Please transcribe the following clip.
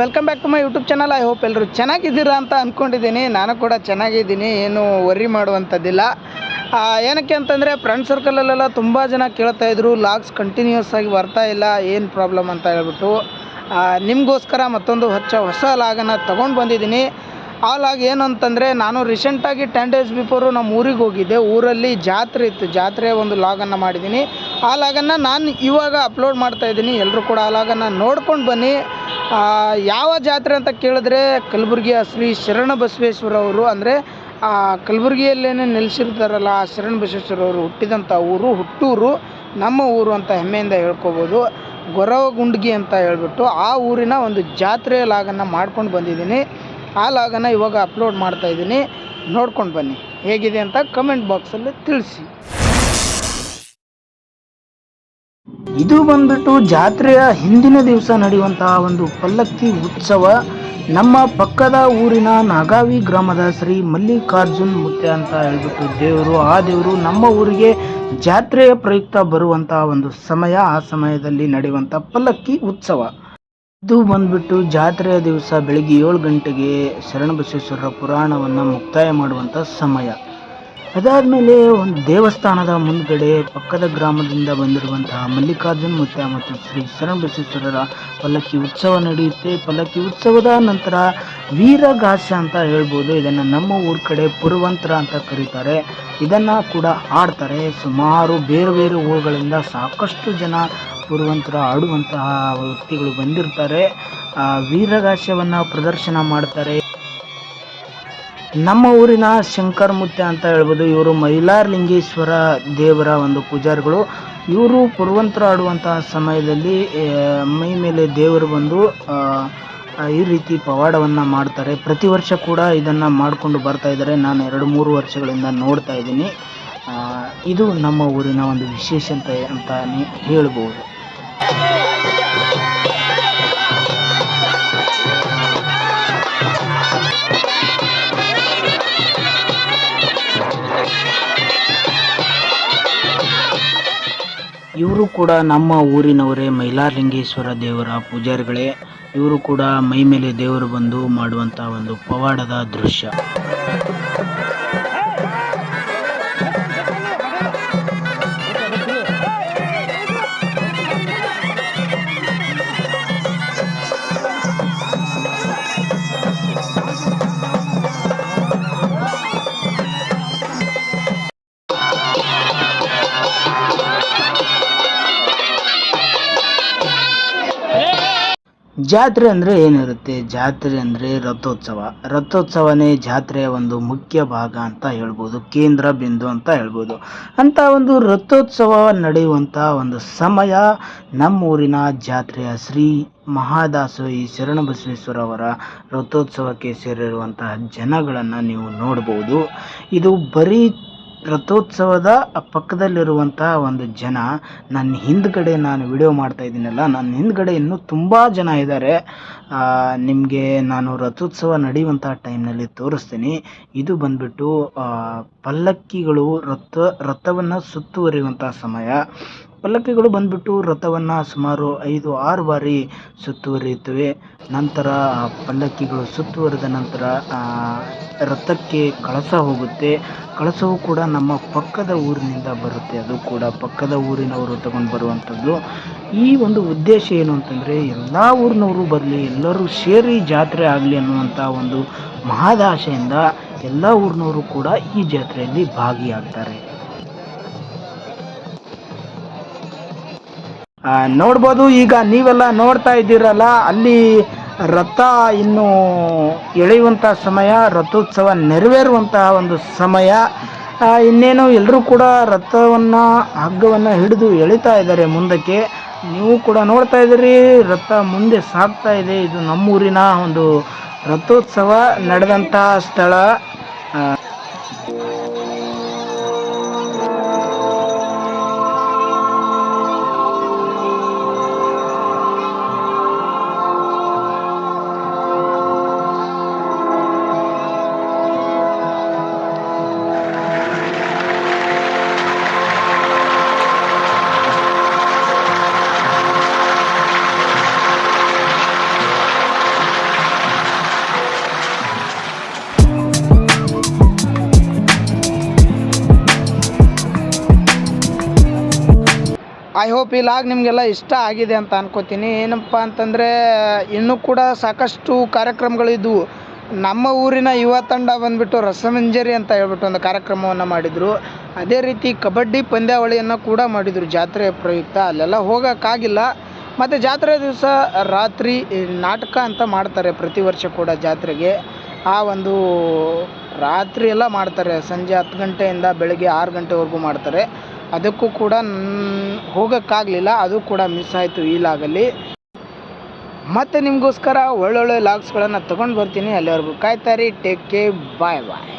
Welcome back to my YouTube channel I hope ಎಲ್ಲರೂ ಚೆನ್ನಾಗಿದ್ದೀರಾ ಅಂತ ಅಂದ್ಕೊಂಡಿದ್ದೀನಿ ನಾನು ಕೂಡ ಚೆನ್ನಾಗಿದ್ದೀನಿ. ಏನು ವರಿ ಮಾಡುವಂಥದ್ದಿಲ್ಲ. ಏನಕ್ಕೆ ಅಂತಂದರೆ ಫ್ರೆಂಡ್ ಸರ್ಕಲಲ್ಲೆಲ್ಲ ತುಂಬ ಜನ ಕೇಳ್ತಾ ಇದ್ರು. ಲಾಗ್ಸ್ ಕಂಟಿನ್ಯೂಸ್ ಆಗಿ ಬರ್ತಾ ಇಲ್ಲ. ಏನು ಪ್ರಾಬ್ಲಮ್ ಅಂತ ಹೇಳ್ಬಿಟ್ಟು. ನಿಮಗೋಸ್ಕರ ಮತ್ತೊಂದು ಹೊಚ್ಚ ಹೊಸ ಲಾಗನ್ನು ತೊಗೊಂಡು ಬಂದಿದ್ದೀನಿ. ಆ ಲಾಗ್ ಏನು ಅಂತಂದರೆ, ನಾನು ರೀಸೆಂಟಾಗಿ ಟೆನ್ ಡೇಸ್ ಬಿಫೋರು ನಮ್ಮ ಊರಿಗೆ ಹೋಗಿದ್ದೆ. ಊರಲ್ಲಿ ಜಾತ್ರೆ ಇತ್ತು. ಜಾತ್ರೆಯ ಒಂದು ಲಾಗನ್ನು ಮಾಡಿದ್ದೀನಿ. ಆ ಲಾಗನ್ನು ನಾನು ಇವಾಗ ಅಪ್ಲೋಡ್ ಮಾಡ್ತಾ ಇದ್ದೀನಿ. ಎಲ್ಲರೂ ಕೂಡ ಆ ಲಾಗನ್ನು ನೋಡ್ಕೊಂಡು ಬನ್ನಿ. ಯಾವ ಜಾತ್ರೆ ಅಂತ ಕೇಳಿದ್ರೆ ಕಲಬುರಗಿಯ ಶ್ರೀ ಶರಣ ಬಸವೇಶ್ವರ ಅವರು, ಅಂದರೆ, ಆ ಕಲಬುರಗಿಯಲ್ಲೇ ನೆಲೆಸಿರ್ತಾರಲ್ಲ ಆ ಶರಣ ಬಸವೇಶ್ವರ ಅವರು ಹುಟ್ಟಿದಂಥ ಊರು, ಹುಟ್ಟೂರು, ನಮ್ಮ ಊರು ಅಂತ ಹೆಮ್ಮೆಯಿಂದ ಹೇಳ್ಕೊಬೋದು. ಗೊರವಗುಂಡ್ಗಿ ಅಂತ ಹೇಳ್ಬಿಟ್ಟು ಆ ಊರಿನ ಒಂದು ಜಾತ್ರೆಯ ಲಾಗನ್ನು ಮಾಡ್ಕೊಂಡು ಬಂದಿದ್ದೀನಿ. ಆ ಲಾಗನ್ನು ಇವಾಗ ಅಪ್ಲೋಡ್ ಮಾಡ್ತಾ ಇದ್ದೀನಿ. ನೋಡ್ಕೊಂಡು ಬನ್ನಿ. ಹೇಗಿದೆ ಅಂತ ಕಮೆಂಟ್ ಬಾಕ್ಸಲ್ಲಿ ತಿಳಿಸಿ. ಇದು ಬಂದ್ಬಿಟ್ಟು ಜಾತ್ರೆಯ ಹಿಂದಿನ ದಿವಸ ನಡೆಯುವಂತಹ ಒಂದು ಪಲ್ಲಕ್ಕಿ ಉತ್ಸವ. ನಮ್ಮ ಪಕ್ಕದ ಊರಿನ ನಾಗಾವಿ ಗ್ರಾಮದ ಶ್ರೀ ಮಲ್ಲಿಕಾರ್ಜುನ್ ಮುತ್ಯ ಅಂತ ಹೇಳ್ಬಿಟ್ಟು ದೇವರು, ಆ ದೇವರು ನಮ್ಮ ಊರಿಗೆ ಜಾತ್ರೆಯ ಪ್ರಯುಕ್ತ ಬರುವಂತಹ ಒಂದು ಸಮಯ, ಆ ಸಮಯದಲ್ಲಿ ನಡೆಯುವಂಥ ಪಲ್ಲಕ್ಕಿ ಉತ್ಸವ. ಇದು ಬಂದ್ಬಿಟ್ಟು ಜಾತ್ರೆಯ ದಿವಸ ಬೆಳಿಗ್ಗೆ ಏಳು ಗಂಟೆಗೆ ಶರಣಬಸವೇಶ್ವರರ ಪುರಾಣವನ್ನು ಮುಕ್ತಾಯ ಮಾಡುವಂಥ ಸಮಯ. ಅದಾದಮೇಲೆ ಒಂದು ದೇವಸ್ಥಾನದ ಮುಂದ್ಗಡೆ ಪಕ್ಕದ ಗ್ರಾಮದಿಂದ ಬಂದಿರುವಂತಹ ಮಲ್ಲಿಕಾರ್ಜುನ್ ಮುತ್ಯ ಮತ್ತು ಶ್ರೀ ಶರಣಬಸವೇಶ್ವರರ ಪಲ್ಲಕ್ಕಿ ಉತ್ಸವ ನಡೆಯುತ್ತೆ. ಪಲ್ಲಕ್ಕಿ ಉತ್ಸವದ ನಂತರ ವೀರಗಾಸ ಅಂತ ಹೇಳ್ಬೋದು. ಇದನ್ನು ನಮ್ಮ ಊರ ಕಡೆ ಪುರವಂತರ ಅಂತ ಕರೀತಾರೆ. ಇದನ್ನು ಕೂಡ ಆಡ್ತಾರೆ. ಸುಮಾರು ಬೇರೆ ಬೇರೆ ಊರುಗಳಿಂದ ಸಾಕಷ್ಟು ಜನ ಪುರವಂತರ ಆಡುವಂತಹ ವ್ಯಕ್ತಿಗಳು ಬಂದಿರ್ತಾರೆ. ವೀರಗಾಸ್ಯವನ್ನು ಪ್ರದರ್ಶನ ಮಾಡ್ತಾರೆ. ನಮ್ಮ ಊರಿನ ಶಂಕರ್ ಮುತ್ಯ ಅಂತ ಹೇಳ್ಬೋದು, ಇವರು ಮೈಲಾರಲಿಂಗೇಶ್ವರ ದೇವರ ಒಂದು ಪೂಜಾರಿಗಳು. ಇವರು ಪುರವಂತರ ಆಡುವಂತಹ ಸಮಯದಲ್ಲಿ ಮೈ ಮೇಲೆ ದೇವರು ಬಂದು ಈ ರೀತಿ ಪವಾಡವನ್ನು ಮಾಡ್ತಾರೆ. ಪ್ರತಿ ವರ್ಷ ಕೂಡ ಇದನ್ನು ಮಾಡಿಕೊಂಡು ಬರ್ತಾ ಇದ್ದಾರೆ. ನಾನು ಎರಡು ಮೂರು ವರ್ಷಗಳಿಂದ ನೋಡ್ತಾ ಇದ್ದೀನಿ. ಇದು ನಮ್ಮ ಊರಿನ ಒಂದು ವಿಶೇಷತೆ ಅಂತ ಹೇಳ್ಬೋದು. ಇವರು ಕೂಡ ನಮ್ಮ ಊರಿನವರೇ ಮೈಲಾರಲಿಂಗೇಶ್ವರ ದೇವರ ಪೂಜಾರಿಗಳೇ. ಇವರು ಕೂಡ ಮೈ ಮೇಲೆ ದೇವರು ಬಂದು ಮಾಡುವಂಥ ಒಂದು ಪವಾಡದ ದೃಶ್ಯ. ಜಾತ್ರೆ ಅಂದರೆ ಏನಿರುತ್ತೆ? ಜಾತ್ರೆ ಅಂದರೆ ರಥೋತ್ಸವ. ರಥೋತ್ಸವನೇ ಜಾತ್ರೆಯ ಒಂದು ಮುಖ್ಯ ಭಾಗ ಅಂತ ಹೇಳ್ಬೋದು. ಕೇಂದ್ರ ಬಿಂದು ಅಂತ ಹೇಳ್ಬೋದು. ಅಂತ ಒಂದು ರಥೋತ್ಸವ ನಡೆಯುವಂಥ ಒಂದು ಸಮಯ ನಮ್ಮೂರಿನ ಜಾತ್ರೆಯ ಶ್ರೀ ಮಹಾದಾಸೋಹಿ ಶರಣಬಸವೇಶ್ವರ ಅವರ ರಥೋತ್ಸವಕ್ಕೆ ಸೇರಿರುವಂತಹ ಜನಗಳನ್ನು ನೀವು ನೋಡ್ಬೋದು. ಇದು ಬರೀ ರಥೋತ್ಸವದ ಪಕ್ಕದಲ್ಲಿರುವಂತಹ ಒಂದು ಜನ, ನನ್ನ ಹಿಂದ್ಗಡೆ ನಾನು ವಿಡಿಯೋ ಮಾಡ್ತಾ ಇದ್ದೀನಲ್ಲ, ನನ್ನ ಹಿಂದ್ಗಡೆ ಇನ್ನೂ ತುಂಬ ಜನ ಇದ್ದಾರೆ. ನಿಮಗೆ ನಾನು ರಥೋತ್ಸವ ನಡೆಯುವಂಥ ಟೈಮ್ನಲ್ಲಿ ತೋರಿಸ್ತೀನಿ. ಇದು ಬಂದ್ಬಿಟ್ಟು ಪಲ್ಲಕ್ಕಿಗಳು ರಥ, ರಥವನ್ನು ಸುತ್ತುವರಿಯುವಂಥ ಸಮಯ. ಪಲ್ಲಕ್ಕಿಗಳು ಬಂದ್ಬಿಟ್ಟು ರಥವನ್ನು ಸುಮಾರು ಐದು, ಆರು ಬಾರಿ ಸುತ್ತುವರಿಯುತ್ತವೆ. ನಂತರ ಪಲ್ಲಕ್ಕಿಗಳು ಸುತ್ತುವರಿದ ನಂತರ ರಥಕ್ಕೆ ಕಳಸ ಹೋಗುತ್ತೆ. ಕಳಸವು ಕೂಡ ನಮ್ಮ ಪಕ್ಕದ ಊರಿನಿಂದ ಬರುತ್ತೆ. ಅದು ಕೂಡ ಪಕ್ಕದ ಊರಿನವರು ತಗೊಂಡು ಬರುವಂಥದ್ದು. ಈ ಒಂದು ಉದ್ದೇಶ ಏನು ಅಂತಂದರೆ, ಎಲ್ಲ ಊರಿನವರು ಬರಲಿ, ಎಲ್ಲರೂ ಸೇರಿ ಜಾತ್ರೆ ಆಗಲಿ ಅನ್ನುವಂಥ ಒಂದು ಮಹದಾಶೆಯಿಂದ ಎಲ್ಲ ಊರಿನವರು ಕೂಡ ಈ ಜಾತ್ರೆಯಲ್ಲಿ ಭಾಗಿಯಾಗ್ತಾರೆ. ನೋಡ್ಬೋದು, ಈಗ ನೀವೆಲ್ಲ ನೋಡ್ತಾ ಇದ್ದೀರಲ್ಲ, ಅಲ್ಲಿ ರಥ ಇನ್ನು ಎಳೆಯುವಂಥ ಸಮಯ, ರಥೋತ್ಸವ ನೆರವೇರುವಂತಹ ಒಂದು ಸಮಯ. ಇನ್ನೇನು ಎಲ್ಲರೂ ಕೂಡ ರಥವನ್ನು, ಹಗ್ಗವನ್ನು ಹಿಡಿದು ಎಳಿತಾ ಇದ್ದಾರೆ ಮುಂದಕ್ಕೆ. ನೀವು ಕೂಡ ನೋಡ್ತಾ ಇದ್ದೀರಿ, ರಥ ಮುಂದೆ ಸಾಗ್ತಾ ಇದೆ. ಇದು ನಮ್ಮೂರಿನ ಒಂದು ರಥೋತ್ಸವ ನಡೆದಂಥ ಸ್ಥಳ. ಐ ಹೋಪ್ ಈ ಲಾಗ್ ನಿಮಗೆಲ್ಲ ಇಷ್ಟ ಆಗಿದೆ ಅಂತ ಅನ್ಕೋತೀನಿ. ಏನಪ್ಪ ಅಂತಂದರೆ, ಇನ್ನೂ ಕೂಡ ಸಾಕಷ್ಟು ಕಾರ್ಯಕ್ರಮಗಳಿದ್ವು ನಮ್ಮ ಊರಿನ ಯುವ ತಂಡ ಬಂದುಬಿಟ್ಟು ರಸಮಂಜರಿ ಅಂತ ಹೇಳ್ಬಿಟ್ಟು ಒಂದು ಕಾರ್ಯಕ್ರಮವನ್ನು ಮಾಡಿದರು. ಅದೇ ರೀತಿ ಕಬಡ್ಡಿ ಪಂದ್ಯಾವಳಿಯನ್ನು ಕೂಡ ಮಾಡಿದರು ಜಾತ್ರೆ ಪ್ರಯುಕ್ತ. ಅಲ್ಲೆಲ್ಲ ಹೋಗೋಕ್ಕಾಗಿಲ್ಲ. ಮತ್ತು ಜಾತ್ರೆ ದಿವಸ ರಾತ್ರಿ ನಾಟಕ ಅಂತ ಮಾಡ್ತಾರೆ ಪ್ರತಿ ವರ್ಷ ಕೂಡ ಜಾತ್ರೆಗೆ. ಆ ಒಂದು ರಾತ್ರಿ ಎಲ್ಲ ಮಾಡ್ತಾರೆ. ಸಂಜೆ ಹತ್ತು ಗಂಟೆಯಿಂದ ಬೆಳಗ್ಗೆ ಆರು ಗಂಟೆವರೆಗೂ ಮಾಡ್ತಾರೆ. ಅದಕ್ಕೂ ಕೂಡ ಹೋಗೋಕ್ಕಾಗಲಿಲ್ಲ, ಅದು ಕೂಡ ಮಿಸ್ ಆಯಿತು ಈ ಲಾಗಲ್ಲಿ ಮತ್ತು ನಿಮಗೋಸ್ಕರ ಒಳ್ಳೊಳ್ಳೆ ಲಾಗ್ಸ್ಗಳನ್ನು ತೊಗೊಂಡು ಬರ್ತೀನಿ. ಅಲ್ಲಿವರೆಗೂ ಕಾಯ್ತಾರಿ ಟೇಕ್ ಕೇರ್ ಬಾಯ್ ಬಾಯ್